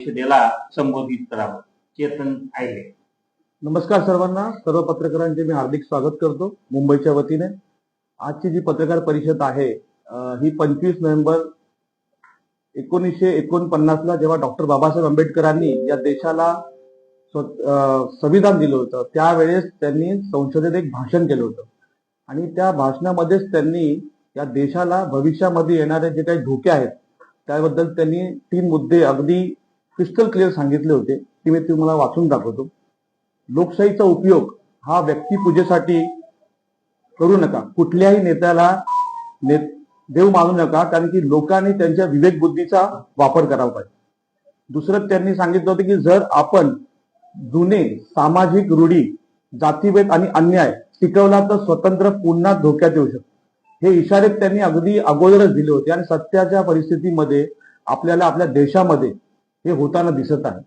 परिषदेला संबोधित करावं. चेतन आयले नमस्कार सर्वांना. सर्व पत्रकारांचे मी हार्दिक स्वागत करतो मुंबईच्या वतीने. आजची जी पत्रकार परिषद आहे ही पंचवीस नोव्हेंबर एकोणीसशे एकोणपन्नासला जेव्हा डॉक्टर बाबासाहेब आंबेडकरांनी या देशाला स्व- संविधान दिलं होतं त्यावेळेस त्यांनी संसदेत एक भाषण केलं होतं. आणि त्या भाषणामध्येच त्यांनी या देशाला भविष्यामध्ये येणारे जे काही धोके आहेत त्याबद्दल त्यांनी तीन मुद्दे अगदी क्रिस्टल क्लिअर सांगितले होते ते मी तुम्हाला वाचून दाखवतो. लोकशाहीचा उपयोग हा व्यक्तिपूजेसाठी करू नका. कुठल्याही नेत्याला ने देव मानू नका कारण की लोकांनी त्यांच्या विवेक बुद्धीचा वापर करावा पाहिजे. दुसरं त्यांनी सांगितलं होतं की जर आपण जुने सामाजिक रूढी जातीभेद आणि अन्याय टिकवला तर स्वतंत्र पुन्हा धोक्यात येऊ शकतो. हे इशारे त्यांनी अगदी अगोदरच दिले होते आणि सत्याच्या परिस्थितीमध्ये आपल्याला आपल्या देशामध्ये हे होताना दिसत आहे.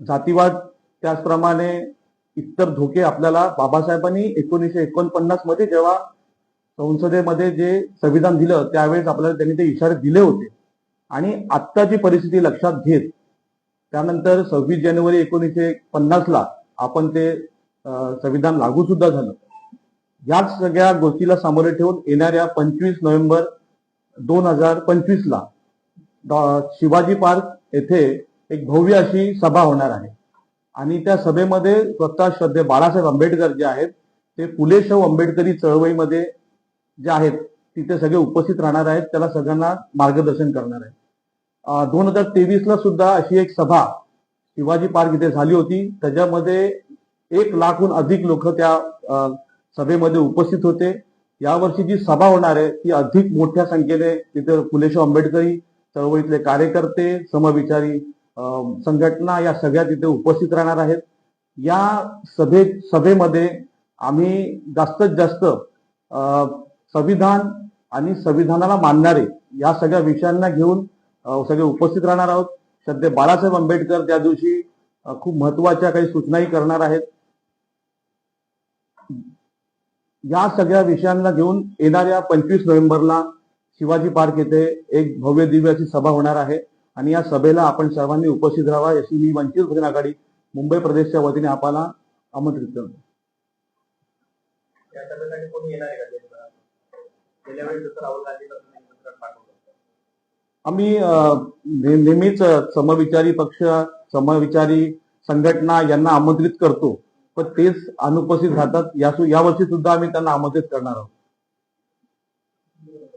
जातीवाद त्याचप्रमाणे इतर धोके आपल्याला बाबासाहेबांनी एकोणीसशे एकोणपन्नासमध्ये जेव्हा संसदेमध्ये जे संविधान दिलं त्यावेळेस आपल्याला त्यांनी ते इशारे दिले होते. आणि आत्ताची परिस्थिती लक्षात घेत त्यानंतर सव्वीस जानेवारी एकोणीसशे पन्नासला आपण ते संविधान लागू सुद्धा झालं. याच सगळ्या गोष्टीला सामोरे ठेवून येणाऱ्या पंचवीस नोव्हेंबर दोन हजार पंचवीसला शिवाजी पार्क येथे एक भव्य अशी सभा होणार आहे. आणि त्या सभेमध्ये स्वतः श्रद्धे बाळासाहेब आंबेडकर जे आहेत ते फुले शाहू आंबेडकरी चळवळीमध्ये जे आहेत तिथे सगळे उपस्थित राहणार आहेत त्याला सगळ्यांना मार्गदर्शन करणार आहे दोन हजार तेवीस ला सुद्धा अशी एक सभा शिवाजी पार्क इथे झाली होती. त्याच्यामध्ये एक लाखहून अधिक लोक त्या सभेमध्ये उपस्थित होते. यावर्षी जी सभा होणार आहे ती अधिक मोठ्या संख्येने तिथे फुलेशाहू आंबेडकरी चळवळीतले कार्यकर्ते समविचारी संघटना या सगळ्या तिथे उपस्थित राहणार आहेत. या सभे सभेमध्ये आम्ही जास्तीत जास्त संविधान आणि संविधानाला मानणारे या सगळ्या विषयांना घेऊन सगळे उपस्थित राहणार आहोत. सध्या बाळासाहेब आंबेडकर त्या दिवशी खूप महत्त्वाच्या काही सूचनाही करणार आहेत. या सगळ्या विषयांना घेऊन येणाऱ्या पंचवीस नोव्हेंबरला शिवाजी पार्क येथे एक भव्य दिव्य अशी सभा होणार आहे. आणि या सभेला आपण सर्वांनी उपस्थित राहावा अशी मी वंचित बहुजन आघाडी मुंबई प्रदेशच्या वतीने आपल्याला आमंत्रित करतो. आम्ही नेहमीच समविचारी पक्ष समविचारी संघटना यांना आमंत्रित करतो. पण तेच अनुपस्थित राहतात. या यावर्षी सुद्धा आम्ही त्यांना आमंत्रित करणार आहोत.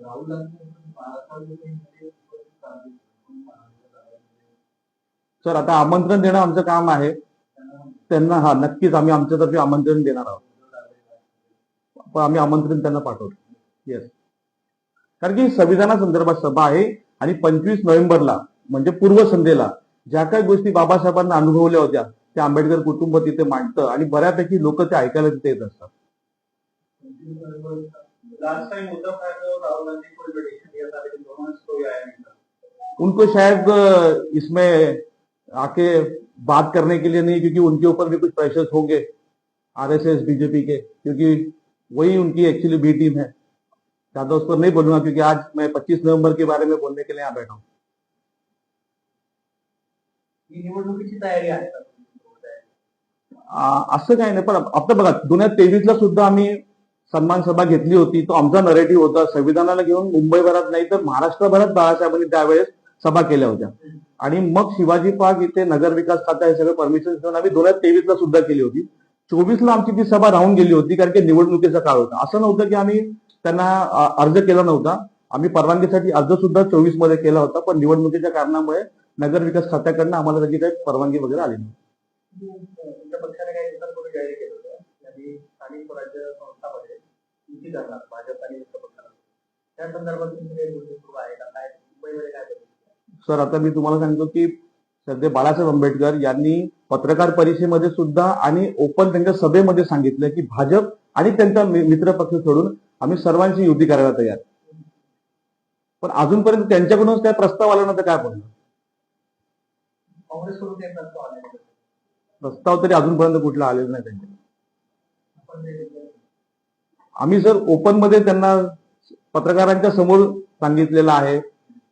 राहुल सर आता आमंत्रण देणं आमचं काम आहे. त्यांना हा नक्कीच आम्ही आमच्यातर्फे आमंत्रण देणार आहोत. पण आम्ही आमंत्रण त्यांना पाठवतो. येस कारण की संविधानासंदर्भात सभा आहे आणि पंचवीस नोव्हेंबरला म्हणजे पूर्वसंध्येला ज्या काही गोष्टी बाबासाहेबांना अनुभवल्या होत्या त्या आंबेडकर कुटुंब तिथे मांडतं आणि बऱ्यापैकी लोक ते ऐकायला तिथे येत असतात. लास्ट टाइम उद्धव ठाकरे और राहुल गांधी को जो दिया था लेकिन दोनों ने कोई आया नहीं था। उनको शायद इसमें आके बात करने के लिए नहीं क्योंकि उनके ऊपर भी कुछ प्रेशर्स होंगे आरएसएस बीजेपी के क्योंकि वही उनकी एक्चुअली बी टीम है। ज़्यादा उस पर नहीं बोलूँगा क्योंकि आज मैं 25 नवंबर के बारे में बोलने के लिए यहाँ बैठा हूँ। निवडणुकीची तयारी आहे असं काही नाही पण आता बघा दोन हज़ार तेवीस ला सुद्धा आम्ही सन्मान सभा घेतली होती. तो आमचा नरेटिव्ह होता. संविधानाला घेऊन मुंबईभरात नाही तर महाराष्ट्रभरात बाळासाहेबांनी त्यावेळेस सभा केल्या होत्या. आणि मग शिवाजी पार्क इथे नगर विकास खाता हे सगळं परमिशन घेऊन आम्ही दोन हजार तेवीस ला सुद्धा केली होती. चोवीस ला आमची ती सभा राहून गेली होती कारण की निवडणुकीचा काळ होता. असं नव्हतं की आम्ही त्यांना अर्ज केला नव्हता. आम्ही परवानगीसाठी अर्ज सुद्धा चोवीसमध्ये केला होता. पण निवडणुकीच्या कारणामुळे नगर विकास खात्याकडनं आम्हाला त्याची काही परवानगी वगैरे आली नाही. युती करणार भाजप आणि त्या संदर्भात तुमची काही गोष्टी सुरू आहे का? काय मुंबईमध्ये काय? सर आता मी तुम्हाला सांगतो की सध्या बाळासाहेब आंबेडकर यांनी पत्रकार परिषदेमध्ये सुद्धा आणि ओपन त्यांच्या सभेमध्ये सांगितलं की भाजप आणि त्यांचा मि- मित्र पक्ष सोडून आम्ही सर्वांची युती करायला तयार. पण अजूनपर्यंत त्यांच्याकडूनच काय प्रस्ताव आला नव्हता काय बोलणार? काँग्रेसकडून काही प्रस्ताव आले. प्रस्ताव तरी अजूनपर्यंत कुठला आलेला नाही त्यांच्या आम्ही सर ओपनमध्ये त्यांना पत्रकारांच्या समोर सांगितलेलं आहे.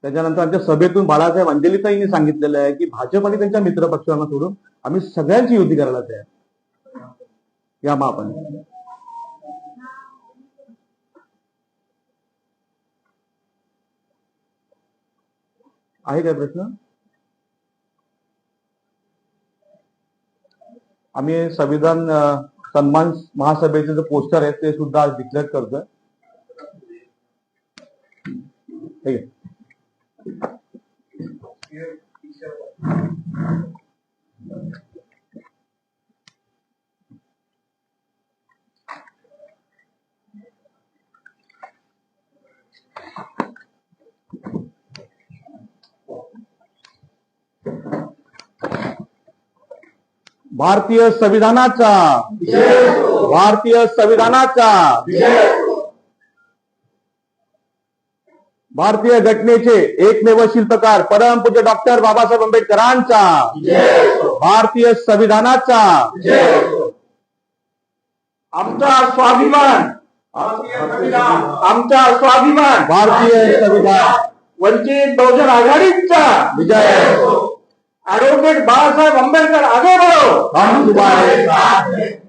त्याच्यानंतर आमच्या सभेतून बाळासाहेब अंजलीताईंनी सांगितलेलं आहे की भाजप आणि त्यांच्या मित्र पक्षांना सोडून आम्ही सगळ्यांची युती करायला तयार या मग आपण आहे काय प्रश्न? आम्ही संविधान सन्मान महासभेचे जे पोस्टर आहे ते सुद्धा आज डिक्लेअर करतोय. ठीक आहे. भारतीय संविधानाचा. भारतीय संविधानाचा. भारतीय घटनेचे एकमेव शिल्पकार परमपूज्य डॉक्टर बाबासाहेब आंबेडकरांचा. भारतीय संविधानाचा. आमचा स्वाभिमान आमचा स्वाभिमान. भारतीय संविधान. वंचित बहुजन आघाडीचा. विजय. ऍडव्होकेट बाळासाहेब आंबेडकर आगे बढ़ो हम तुम्हारे साथ हैं.